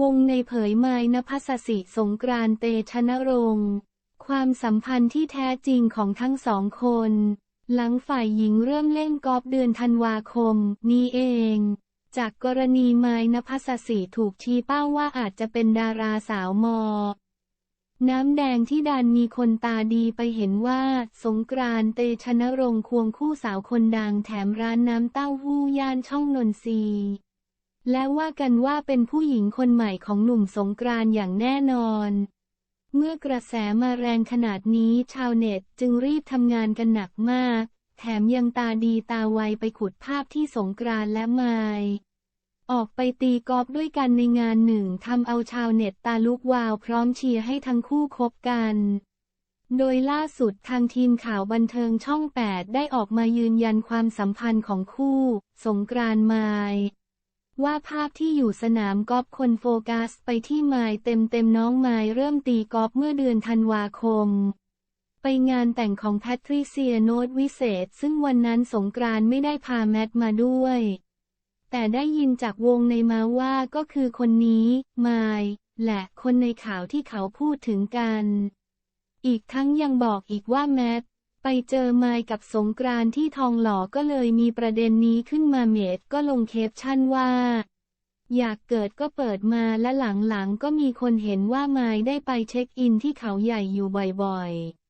วงในเผยไมยนภัสสิสงกรานเตชนรงค์ความสัมพันธ์ที่แท้จริงของทั้งสองคน หลังฝ่ายหญิงเริ่มเล่นกอล์ฟเดือนธันวาคม นี้เอง จากกรณีไมยนภัสสิถูกชี้เป้าว่าอาจจะเป็นดาราสาวมอ น้ำแดงที่ดันมีคนตาดีไปเห็นว่า สงกรานเตชนรงค์ควงคู่สาวคนดังแถมร้านน้ำเต้าหู้ย่านช่องนนทรี และว่ากันว่าเป็นผู้หญิงคนใหม่ของหนุ่มสงกรานอย่างแน่นอน เมื่อกระแสมาแรงขนาดนี้ชาวเน็ตจึงรีบทำงานกันหนักมาก แถมยังตาดีตาไวไปขุดภาพที่สงกรานและไมายออกไปตีกอล์ฟด้วยกันในงานหนึ่งทำเอาชาวเน็ตตาลุกวาวพร้อมเชียร์ให้ทั้งคู่คบกัน โดยล่าสุดทางทีมข่าวบันเทิงช่อง 8 ได้ออกมายืนยันความสัมพันธ์ของคู่ สงกรานไมาย ว่าภาพที่อยู่สนามกอล์ฟคนโฟกัสไปที่ไมายเต็มเต็มน้องไมายเริ่มตีกอล์ฟเมื่อเดือนธันวาคม ไปงานแต่งของแพทริเซียโนตวิเศษ ซึ่งวันนั้นสงกรานต์ไม่ได้พาแมทมาด้วย แต่ได้ยินจากวงในมาว่าก็คือคนนี้ไมายและคนในข่าวที่เขาพูดถึงกัน อีกทั้งยังบอกอีกว่าแมท ไปเจอไมค์กับสงกรานที่ทองหล่อก็เลยมีประเด็นนี้ขึ้นมาเมดก็ลงเคปชั่นว่า อยากเกิดก็เปิดมาและหลังๆก็มีคนเห็นว่าไมค์ได้ไปเช็คอินที่เขาใหญ่อยู่บ่อยๆ